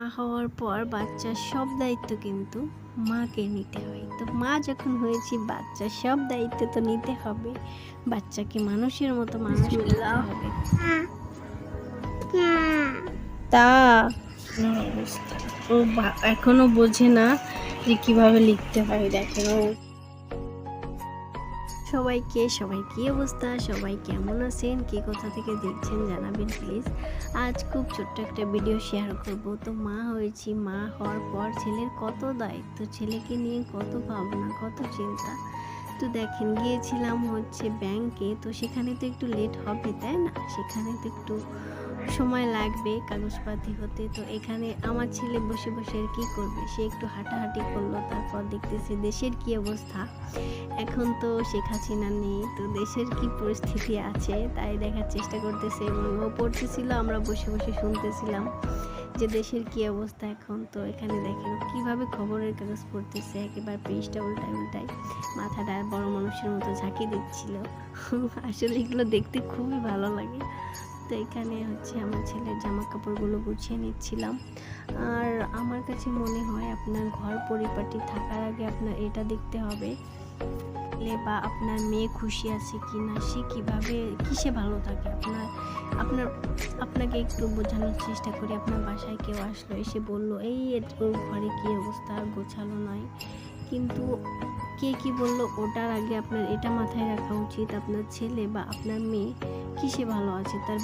মা হওয়ার পর বাচ্চার সব দায়িত্ব কিন্তু মাকে নিতে হয়। তো মা যখন হয়েছি বাচ্চার সব দায়িত্ব তো নিতে হবে। বাচ্চাকে মানুষের মতো মানুষ হবে। তা ও এখনও বোঝে না যে কীভাবে লিখতে হয় দেখেন ও সবাইকে, সবাই কি অবস্থা? সবাই কেমন আছেন? কে কোথা থেকে দেখছেন জানাবেন প্লিজ আজ খুব ছোট্ট একটা ভিডিও শেয়ার করব। তো মা হয়েছি, মা হওয়ার পর ছেলের কত দায়িত্ব? ছেলেকে নিয়ে কত ভাবনা, কত চিন্তা? তো দেখেন, গিয়েছিলাম হচ্ছে ব্যাংকে তো সেখানে তো একটু লেট হবে, তাই না? সেখানে তো একটু সময় লাগবে কাগজপাতি হতে। তো এখানে আমার ছেলে বসে বসে আর কি করবে? সে একটু হাঁটাহাঁটি করল, তারপর দেখতেছে দেশের কি অবস্থা। এখন তো শেখ হাসিনা নেই, তো দেশের কি পরিস্থিতি আছে তাই দেখার চেষ্টা করতেছে এবং ও পড়তেছিল, আমরা বসে বসে শুনতেছিলাম যে দেশের কি অবস্থা এখন। তো এখানে দেখেন কীভাবে খবরের কাগজ পড়তেছে, একেবারে পেজটা উল্টায় উল্টায় মাথাটা বড় মানুষের মতো ঝাঁকি দিচ্ছিল। আসলে এগুলো দেখতে খুবই ভালো লাগে। তো এখানে হচ্ছে আমার ছেলের জামা কাপড়গুলো গুছিয়ে নিচ্ছিলাম। আর আমার কাছে মনে হয় আপনার ঘর পরিপাটি থাকার আগে আপনার এটা দেখতে হবে বা আপনার মেয়ে খুশি আছে কি না সে কীভাবে, কিসে ভালো থাকে? আপনার আপনার, আপনাকে একটু বোঝানোর চেষ্টা করি। আপনার বাসায় কেউ আসলো, এসে বলল, এই ঘরে কী অবস্থা? গোছালো নয় কিন্তু কে কি বলল, ওটার আগে আপনার এটা মাথায় রাখা উচিত, আপনার ছেলে বা আপনার মেয়ে কিসে ভালো আছে? তার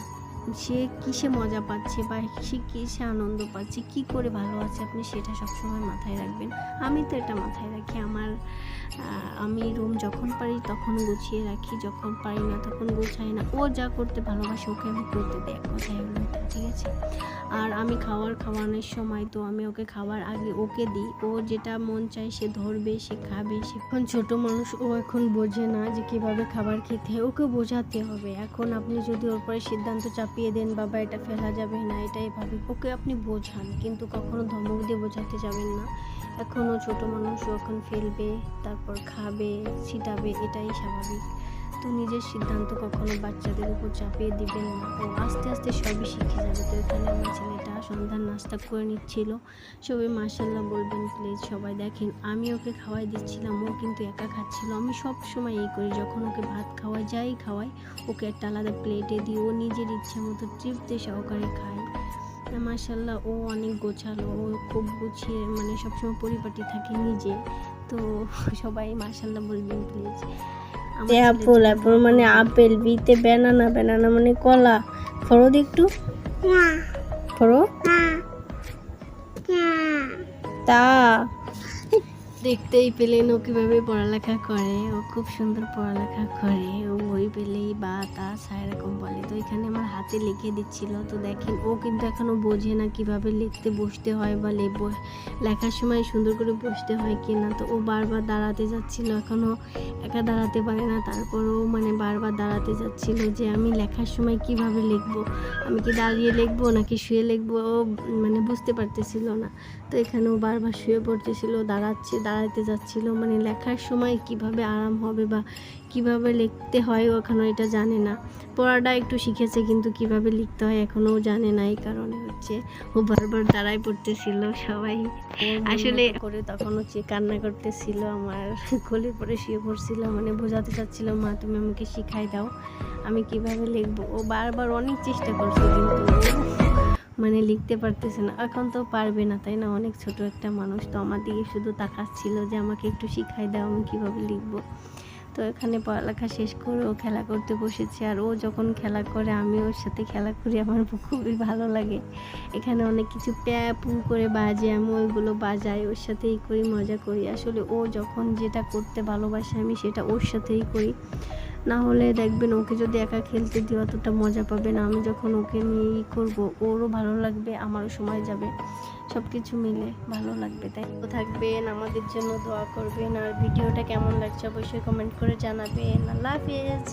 সে কিসে মজা পাচ্ছে বা সে কিসে আনন্দ পাচ্ছে, কি করে ভালো আছে আপনি সেটা সবসময় মাথায় রাখবেন। আমি তো এটা মাথায় রাখি, আমার আমি রুম যখন পারি তখন গুছিয়ে রাখি, যখন পারি না তখন গুছাই না। ও যা করতে ভালোবাসে ওকে আমি করতে দিই, এক ঠিক আছে? আর আমি খাওয়ার খাওয়ানোর সময় তো আমি ওকে খাওয়ার আগে ওকে দিই। ও যেটা মন চায় সে ধরবে, সে খাবে, সে এখন ছোটো মানুষ, ও এখন বোঝে না যে কীভাবে খাবার খেতে ওকে বোঝাতে হবে। এখন আপনি যদি ওর পরে সিদ্ধান্ত চাপিয়ে দেন, বাবা, এটা ফেলা যাবে না এটা এভাবে ওকে আপনি বোঝান, কিন্তু কখনো ধমক দিয়ে বোঝাতে যাবেন না। এখনও ছোট মানুষ এখন ফেলবে, তারপর খাবে, ছিটাবে, এটাই স্বাভাবিক। তো নিজের সিদ্ধান্ত কখনো বাচ্চাদের উপর চাপিয়ে দিবেন না। ও আস্তে আস্তে সবই শিখে যাবে। তো এখানে আমার ছেলেটা সন্ধ্যার নাস্তা করে নিচ্ছিল। সবাই মাসাল্লাহ বলবেন, প্লিজ সবাই দেখেন, আমি ওকে খাওয়াই দিচ্ছিলাম, ও কিন্তু একা খাচ্ছিল। আমি সব সময় এই করি, যখন ওকে ভাত খাওয়াই যাই খাওয়াই ওকে একটা আলাদা প্লেটে দিই। ও নিজের ইচ্ছে মতো তৃপ্তি সহকারে খায়। মাসাল্লাহ ও অনেক গোছালো। ও খুব গুছিয়ে মানে সবসময় পরিপাটি থাকে নিজে। তো সবাই মাসাল্লাহ বলবেন প্লিজ অ্যাপল অ্যাপল মানে আপেল বিতে ব্যানানা ব্যানানা মানে কলা। ফরো দি একটু। ফরো। তা। দেখতেই পেলেন ও কীভাবে পড়ালেখা করে। ও খুব সুন্দর পড়ালেখা করে। ও বই পেলেই বা তা এরকম বলে। তো এখানে আমার হাতে লিখে দিচ্ছিল। তো দেখেন, ও কিন্তু এখনও বোঝে না কীভাবে লিখতে বসতে হয় বা, লেখার সময় সুন্দর করে বসতে হয় কি না তো ও বারবার দাঁড়াতে যাচ্ছিল। এখনও একা দাঁড়াতে পারে না। তারপরও মানে বারবার দাঁড়াতে যাচ্ছিল যে, আমি লেখার সময় কীভাবে লিখব? আমি কি দাঁড়িয়ে লিখব নাকি শুয়ে লিখব? ও মানে বুঝতে পারতেছিল না। তো এখানেও বারবার শুয়ে পড়তেছিল, দাঁড়াচ্ছে দাঁড়াতে যাচ্ছিল মানে লেখার সময় কীভাবে আরাম হবে বা কীভাবে লিখতে হয় ও এখনও এটা জানে না। পড়াটা একটু শিখেছে কিন্তু কীভাবে লিখতে হয় এখনও জানে না এই কারণে হচ্ছে ও বারবার দাঁড়ায় পড়তেছিল সবাই। আসলে করে তখন হচ্ছে কান্না করতেছিল আমার কোলে পরে শুয়ে পড়ছিল মানে বোঝাতে চাচ্ছিল মা তুমি আমাকে শিখাই দাও আমি কীভাবে লিখব? ও বারবার অনেক চেষ্টা করছে কিন্তু মানে লিখতে পারতেছে না। এখন তো পারবে না, তাই না? অনেক ছোট একটা মানুষ। তো আমার দিকে শুধু তাকাচ্ছিল যে আমাকে একটু শিখাই দাও, আমি কীভাবে লিখব। তো এখানে পড়ালেখা শেষ করে ও খেলা করতে বসেছে। আর ও যখন খেলা করে, আমি ওর সাথে খেলা করি। আমার খুবই ভালো লাগে। এখানে অনেক কিছু প্যা পু করে বাজে, আমি ওইগুলো বাজাই, ওর সাথেই করি, মজা করি। আসলে ও যখন যেটা করতে ভালোবাসে, আমি সেটা ওর সাথেই করি। না হলে দেখবেন ওকে যদি একা খেলতে দিই অতটা মজা পাবে না, আমি যখন ওকে নিয়ে ই করব, ওরও ভালো লাগবে, আমারও সময় যাবে সব কিছু মিলে ভালো লাগবে, তাই তো থাকবেন, আমাদের জন্য দোয়া করবেন, আর ভিডিওটা কেমন লাগছে অবশ্যই কমেন্ট করে জানাবেন। আল্লাহ হাফেজ।